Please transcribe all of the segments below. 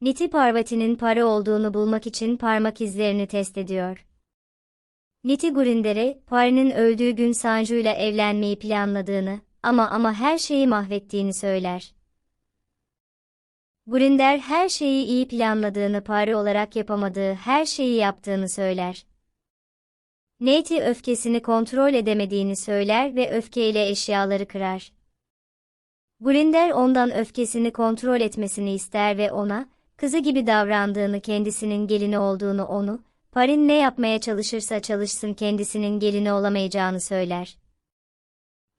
Niti Parvati'nin para olduğunu bulmak için parmak izlerini test ediyor. Niti Gurindere, Pari'nin öldüğü gün Sanju'yla evlenmeyi planladığını ama ama her şeyi mahvettiğini söyler. Gurinder her şeyi iyi planladığını Pari olarak yapamadığı her şeyi yaptığını söyler. Neti öfkesini kontrol edemediğini söyler ve öfkeyle eşyaları kırar. Gurinder ondan öfkesini kontrol etmesini ister ve ona, kızı gibi davrandığını kendisinin gelini olduğunu onu, Parin ne yapmaya çalışırsa çalışsın kendisinin gelini olamayacağını söyler.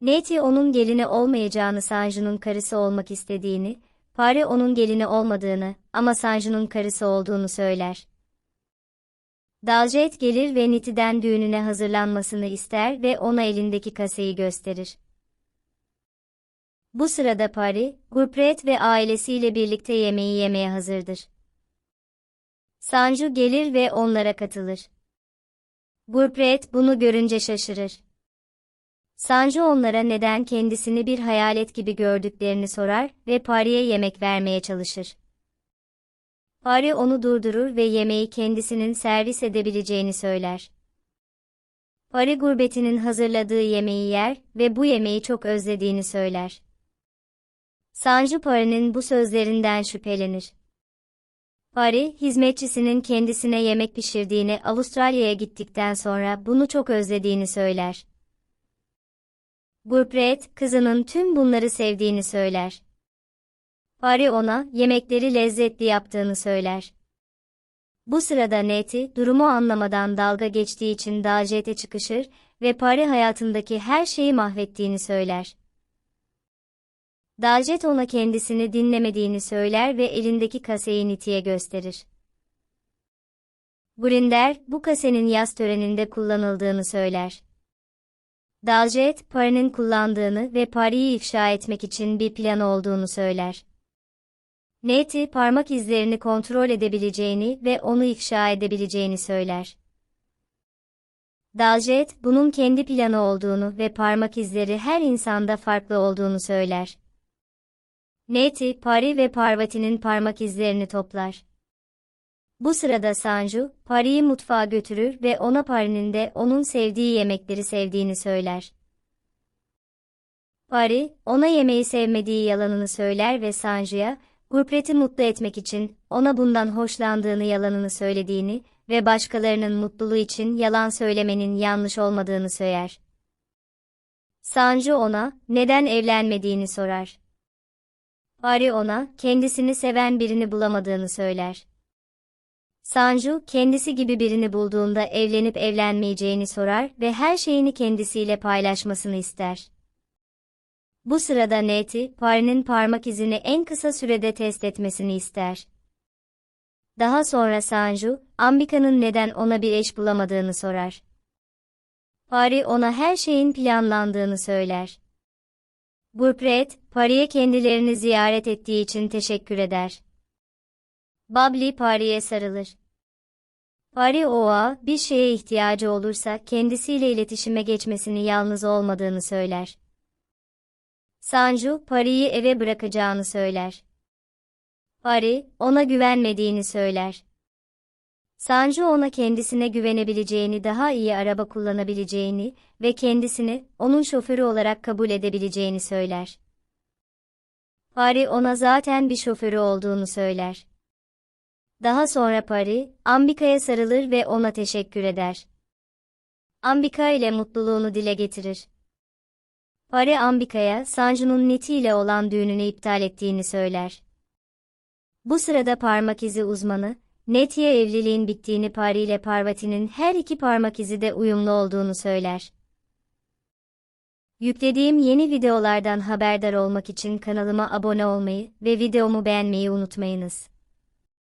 Neti onun gelini olmayacağını Sanju'nun karısı olmak istediğini, Pari onun gelini olmadığını ama Sanju'nun karısı olduğunu söyler. Daljet gelir ve Niti'den düğününe hazırlanmasını ister ve ona elindeki kaseyi gösterir. Bu sırada Pari, Gurpret ve ailesiyle birlikte yemeği yemeye hazırdır. Sanju gelir ve onlara katılır. Gurpret bunu görünce şaşırır. Sanju onlara neden kendisini bir hayalet gibi gördüklerini sorar ve Pari'ye yemek vermeye çalışır. Pari onu durdurur ve yemeği kendisinin servis edebileceğini söyler. Pari gurbetinin hazırladığı yemeği yer ve bu yemeği çok özlediğini söyler. Sanju Pari'nin bu sözlerinden şüphelenir. Pari, hizmetçisinin kendisine yemek pişirdiğini Avustralya'ya gittikten sonra bunu çok özlediğini söyler. Gurpret, kızının tüm bunları sevdiğini söyler. Pari ona, yemekleri lezzetli yaptığını söyler. Bu sırada Neti, durumu anlamadan dalga geçtiği için Daljet'e çıkışır ve Pari hayatındaki her şeyi mahvettiğini söyler. Daljet ona kendisini dinlemediğini söyler ve elindeki kaseyi Niti'ye gösterir. Grinder, bu kasenin yaz töreninde kullanıldığını söyler. Daljet, Pari'nin kullandığını ve Pari'yi ifşa etmek için bir plan olduğunu söyler. Neti, parmak izlerini kontrol edebileceğini ve onu ifşa edebileceğini söyler. Daljet, bunun kendi planı olduğunu ve parmak izleri her insanda farklı olduğunu söyler. Neti, Pari ve Parvati'nin parmak izlerini toplar. Bu sırada Sanju, Pari'yi mutfağa götürür ve ona Pari'nin de onun sevdiği yemekleri sevdiğini söyler. Pari, ona yemeği sevmediği yalanını söyler ve Sanju'ya, Gurpret'i mutlu etmek için, ona bundan hoşlandığını yalanını söylediğini ve başkalarının mutluluğu için yalan söylemenin yanlış olmadığını söyler. Sanju ona, neden evlenmediğini sorar. Pari ona, kendisini seven birini bulamadığını söyler. Sanju, kendisi gibi birini bulduğunda evlenip evlenmeyeceğini sorar ve her şeyini kendisiyle paylaşmasını ister. Bu sırada Neti, Pari'nin parmak izini en kısa sürede test etmesini ister. Daha sonra Sanju, Ambika'nın neden ona bir eş bulamadığını sorar. Pari ona her şeyin planlandığını söyler. Gurpret, Pari'ye kendilerini ziyaret ettiği için teşekkür eder. Babli Pari'ye sarılır. Pari Oğa, bir şeye ihtiyacı olursa kendisiyle iletişime geçmesini yalnız olmadığını söyler. Sanju, Pari'yi eve bırakacağını söyler. Pari, ona güvenmediğini söyler. Sanju ona kendisine güvenebileceğini, daha iyi araba kullanabileceğini ve kendisini onun şoförü olarak kabul edebileceğini söyler. Pari ona zaten bir şoförü olduğunu söyler. Daha sonra Pari, Ambika'ya sarılır ve ona teşekkür eder. Ambika ile mutluluğunu dile getirir. Pari Ambika'ya Sanju'nun Niti ile olan düğününü iptal ettiğini söyler. Bu sırada parmak izi uzmanı, Neti'ye evliliğin bittiğini Pari ile Parvati'nin her iki parmak izi de uyumlu olduğunu söyler. Yüklediğim yeni videolardan haberdar olmak için kanalıma abone olmayı ve videomu beğenmeyi unutmayınız.